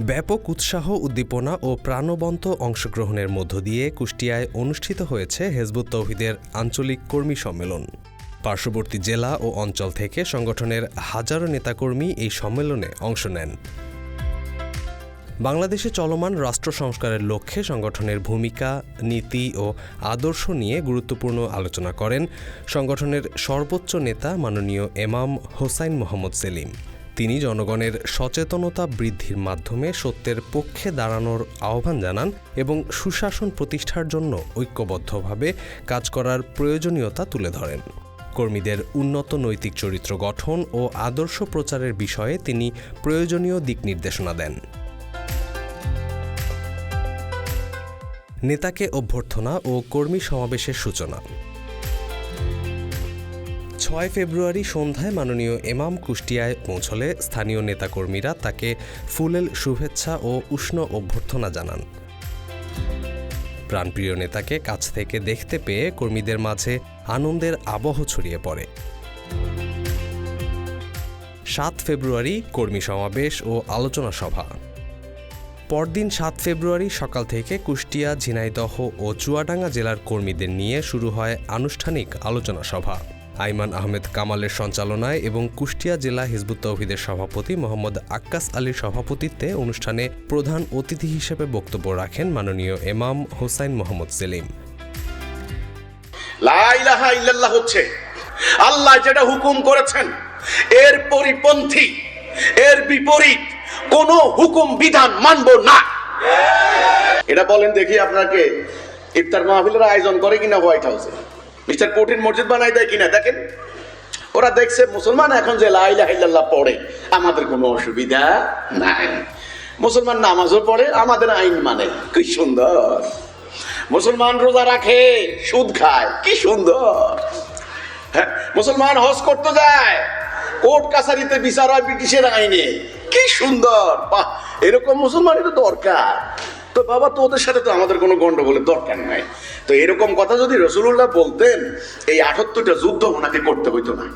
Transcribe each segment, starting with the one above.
ব্যাপক উৎসাহ, উদ্দীপনা ও প্রাণবন্ত অংশগ্রহণের মধ্য দিয়ে কুষ্টিয়ায় অনুষ্ঠিত হয়েছে হেজবুত তৌহিদের আঞ্চলিক কর্মী সম্মেলন। পার্শ্ববর্তী জেলা ও অঞ্চল থেকে সংগঠনের হাজারো নেতাকর্মী এই সম্মেলনে অংশ নেন। বাংলাদেশে চলমান রাষ্ট্র সংস্কারের লক্ষ্যে সংগঠনের ভূমিকা, নীতি ও আদর্শ নিয়ে গুরুত্বপূর্ণ আলোচনা করেন সংগঠনের সর্বোচ্চ নেতা মাননীয় এমাম হোসাইন মোহাম্মদ সেলিম। তিনি জনগণের সচেতনতা বৃদ্ধির মাধ্যমে সত্যের পক্ষে দাঁড়ানোর আহ্বান জানান এবং সুশাসন প্রতিষ্ঠার জন্য ঐক্যবদ্ধভাবে কাজ করার প্রয়োজনীয়তা তুলে ধরেন। কর্মীদের উন্নত নৈতিক চরিত্র গঠন ও আদর্শ প্রচারের বিষয়ে তিনি প্রয়োজনীয় দিক নির্দেশনা দেন। নেতাকে অভ্যর্থনা ও কর্মী সমাবেশের সূচনা ছয় ফেব্রুয়ারি সন্ধ্যায় মাননীয় এমাম কুষ্টিয়ায় পৌঁছলে স্থানীয় নেতাকর্মীরা তাকে ফুলেল শুভেচ্ছা ও উষ্ণ অভ্যর্থনা জানান। প্রাণপ্রিয় নেতাকে কাছ থেকে দেখতে পেয়ে কর্মীদের মাঝে আনন্দের আবহ ছড়িয়ে পড়ে। সাত ফেব্রুয়ারি কর্মী সমাবেশ ও আলোচনা সভা। পরদিন সাত ফেব্রুয়ারি সকাল থেকে কুষ্টিয়া, ঝিনাইদহ ও চুয়াডাঙ্গা জেলার কর্মীদের নিয়ে শুরু হয় আনুষ্ঠানিক আলোচনা সভা। আইমান আহমেদ কামালের সঞ্চালনায় এবং কুষ্টিয়া জেলা হিজবুত তৌহিদের সভাপতি মোহাম্মদ আক্কাস আলীর সভাপতিত্বে অনুষ্ঠানে প্রধান অতিথি হিসেবে বক্তব্য রাখেন মাননীয় এমাম হোসাইন মোহাম্মদ সেলিম। লা ইলাহা ইল্লাল্লাহ হচ্ছে আল্লাহ যেটা হুকুম করেছেন এর পরিপন্থী এর বিপরীত কোন হুকুম বিধান মানব না। এটা বলেন দেখি আপনাকে ইফতার মাহফিলের আয়োজন করে কিনা হোয়াইট হাউসে মিস্টার পুটিন মসজিদ বানাই দেয় কিনা? দেখেন, ওরা দেখছে মুসলমান এখন যে লা পড়ে, আমাদের কোনো অসুবিধা নাই। মুসলমান নামাজও পড়ে, আমাদের আইন মানে। কি সুন্দর। মুসলমান রোজা রাখে, সুদ খায়, কি সুন্দর। হ্যাঁ মুসলমান হজ করতে যায়, কোর্ট কাছারিতে বিচার হয় ব্রিটিশের আইনে। কি সুন্দর। বাহ, এরকম মুসলমানের দরকার। তো বাবা তো ওদের সাথে তো আমাদের কোনো গন্ডগোলের দরকার নাই। তো এরকম কথা যদি রসুল্লাহ বলতেন, এই আটাত্তরটা যুদ্ধ ওনাকে করতে হইতো না।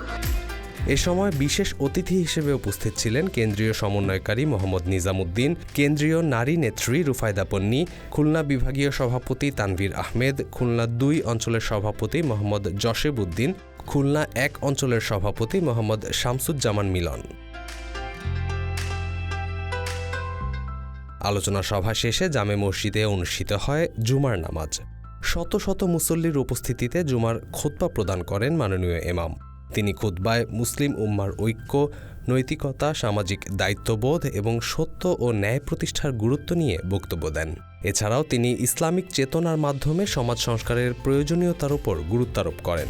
এ সময় বিশেষ অতিথি হিসেবে উপস্থিত ছিলেন কেন্দ্রীয় সমন্বয়কারী মোহাম্মদ নিজামুদ্দিন, কেন্দ্রীয় নারী নেত্রী রুফায়দা পন্নী, খুলনা বিভাগীয় সভাপতি তানভীর আহমেদ, খুলনা দুই অঞ্চলের সভাপতি মোহাম্মদ জশেব উদ্দিন, খুলনা এক অঞ্চলের সভাপতি মোহাম্মদ শামসুজ্জামান মিলন। আলোচনা সভা শেষে জামে মসজিদে অনুষ্ঠিত হয় জুমার নামাজ। শত শত মুসল্লির উপস্থিতিতে জুমার খোতবা প্রদান করেন মাননীয় এমাম তিনি খুতবায় মুসলিম উম্মার ঐক্য, নৈতিকতা, সামাজিক দায়িত্ববোধ এবং সত্য ও ন্যায় প্রতিষ্ঠার গুরুত্ব নিয়ে বক্তব্য দেন। এছাড়াও তিনি ইসলামিক চেতনার মাধ্যমে সমাজ সংস্কারের প্রয়োজনীয়তার উপর গুরুত্বারোপ করেন।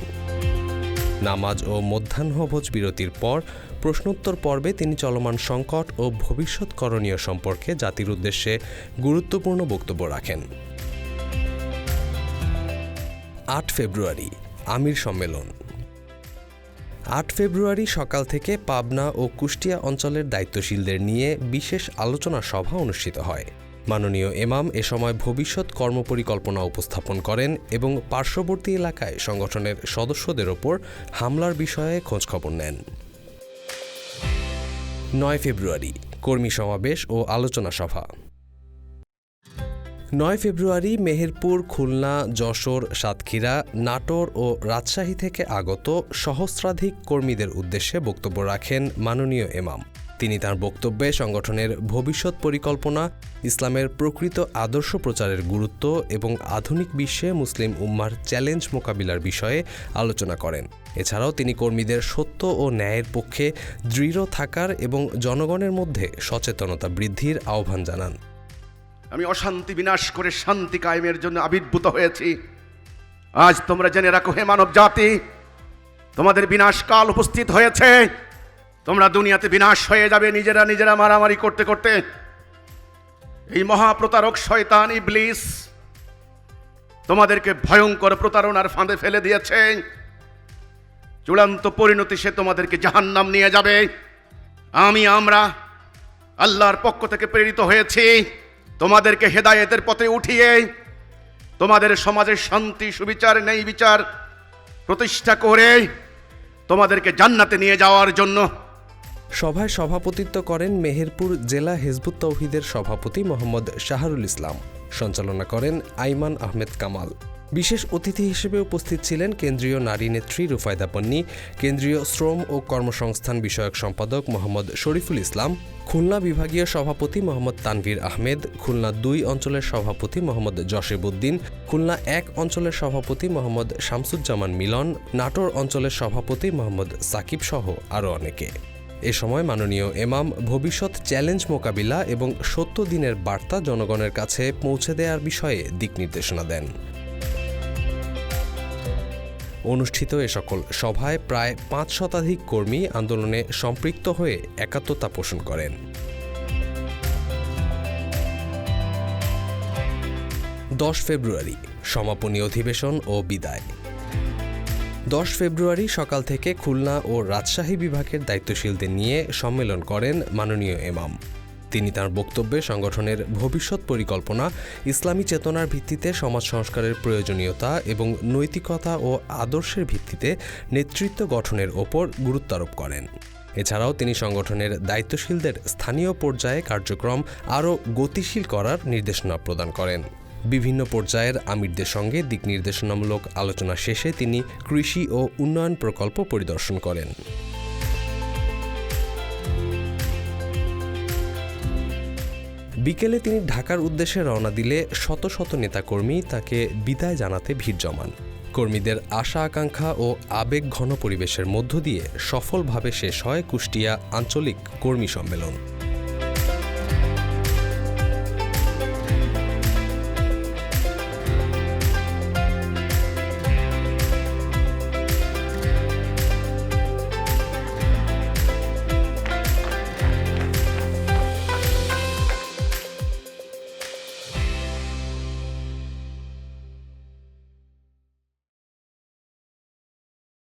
নামাজ ও মধ্যাহ্নভোজ বিরতির পর প্রশ্নোত্তর পর্বে তিনি চলমান সংকট ও ভবিষ্যৎ করণীয় সম্পর্কে জাতির উদ্দেশ্যে গুরুত্বপূর্ণ বক্তব্য রাখেন। আট ফেব্রুয়ারি, আমির সম্মেলন। আট ফেব্রুয়ারি সকাল থেকে পাবনা ও কুষ্টিয়া অঞ্চলের দায়িত্বশীলদের নিয়ে বিশেষ আলোচনা সভা অনুষ্ঠিত হয়। মাননীয় এমাম এ সময় ভবিষ্যৎ কর্মপরিকল্পনা উপস্থাপন করেন এবং পার্শ্ববর্তী এলাকায় সংগঠনের সদস্যদের ওপর হামলার বিষয়ে খোঁজখবর নেন। নয় ফেব্রুয়ারি, কর্মী সমাবেশ ও আলোচনা সভা। নয় ফেব্রুয়ারি মেহেরপুর, খুলনা, যশোর, সাতক্ষীরা, নাটোর ও রাজশাহী থেকে আগত সহস্রাধিক কর্মীদের উদ্দেশ্যে বক্তব্য রাখেন মাননীয় এমাম তিনি তার বক্তব্যে সংগঠনের ভবিষ্যৎ পরিকল্পনা, ইসলামের প্রকৃত আদর্শ প্রচারের গুরুত্ব এবং আধুনিক বিশ্বে মুসলিম উম্মার চ্যালেঞ্জ মোকাবিলার বিষয়ে আলোচনা করেন। এছাড়াও তিনি কর্মীদের সত্য ও ন্যায়ের পক্ষে দৃঢ় থাকার এবং জনগণের মধ্যে সচেতনতা বৃদ্ধির আহ্বান জানান। আমি অশান্তি বিনাশ করে শান্তি কায়েমের জন্য আবির্ভূত হয়েছি। আজ তোমরা জেনে রাখো হে মানব জাতি, তোমাদের বিনাশ কাল উপস্থিত হয়েছে। তোমরা দুনিয়াতে বিনাশ হয়ে যাবে, নিজেরা নিজেরা মারামারি করতে করতে। এই মহাপ্রতারক শয়তান ইবলিস তোমাদেরকে ভয়ঙ্কর প্রতারণার ফাঁদে ফেলে দিয়েছে। চূড়ান্ত পরিণতি সে তোমাদেরকে জাহান্নাম নিয়ে যাবে। আমি, আমরা আল্লাহর পক্ষ থেকে প্রেরিত হয়েছি। তোমাদেরকে হেদায়েতের পথে উঠিয়ে তোমাদের সমাজের শান্তি, সুবিচার নেই বিচার প্রতিষ্ঠা করে তোমাদেরকে জান্নাতে নিয়ে যাওয়ার জন্য। সভায় সভাপতিত্ব করেন মেহেরপুর জেলা হেজবুত তৌহিদের সভাপতি মোহাম্মদ শাহরুল ইসলাম। সঞ্চালনা করেন আইমান আহমেদ কামাল। বিশেষ অতিথি হিসেবে উপস্থিত ছিলেন কেন্দ্রীয় নারী নেত্রী রুফায়দা পন্নী, কেন্দ্রীয় শ্রম ও কর্মসংস্থান বিষয়ক সম্পাদক মোহাম্মদ শরীফুল ইসলাম, খুলনা বিভাগীয় সভাপতি মোহাম্মদ তানভীর আহমেদ, খুলনা দুই অঞ্চলের সভাপতি মোহাম্মদ জসিবউদ্দিন খুলনা এক অঞ্চলের সভাপতি মোহাম্মদ শামসুজ্জামান মিলন, নাটোর অঞ্চলের সভাপতি মোহাম্মদ সাকিব সহ আরও অনেকে। এ সময় মাননীয় এমাম ভবিষ্যৎ চ্যালেঞ্জ মোকাবিলা এবং সত্য দিনের বার্তা জনগণের কাছে পৌঁছে দেওয়ার বিষয়ে দিক নির্দেশনা দেন। অনুষ্ঠিত এ সকল সভায় প্রায় পাঁচ শতাধিক কর্মী আন্দোলনে সম্পৃক্ত হয়ে একাত্মতা পোষণ করেন। দশ ফেব্রুয়ারি, সমাপনী অধিবেশন ও বিদায়। দশ ফেব্রুয়ারি সকাল থেকে খুলনা ও রাজশাহী বিভাগের দায়িত্বশীলদের নিয়ে সম্মেলন করেন মাননীয় এমাম। তিনি তার বক্তব্যে সংগঠনের ভবিষ্যৎ পরিকল্পনা, ইসলামী চেতনার ভিত্তিতে সমাজ সংস্কারের প্রয়োজনীয়তা এবং নৈতিকতা ও আদর্শের ভিত্তিতে নেতৃত্ব গঠনের ওপর গুরুত্ব আরোপ করেন। এছাড়াও তিনি সংগঠনের দায়িত্বশীলদের স্থানীয় পর্যায়ে কার্যক্রম আরও গতিশীল করার নির্দেশনা প্রদান করেন। বিভিন্ন পর্যায়ের আমিরদের সঙ্গে দিক নির্দেশনামূলক আলোচনা শেষে তিনি কৃষি ও উন্নয়ন প্রকল্প পরিদর্শন করেন। বিকেলে তিনি ঢাকার উদ্দেশ্যে রওনা দিলে শত শত নেতাকর্মী তাকে বিদায় জানাতে ভিড় জমান। কর্মীদের আশা আকাঙ্ক্ষা ও আবেগ ঘন পরিবেশের মধ্য দিয়ে সফলভাবে শেষ হয় কুষ্টিয়া আঞ্চলিক কর্মী সম্মেলন।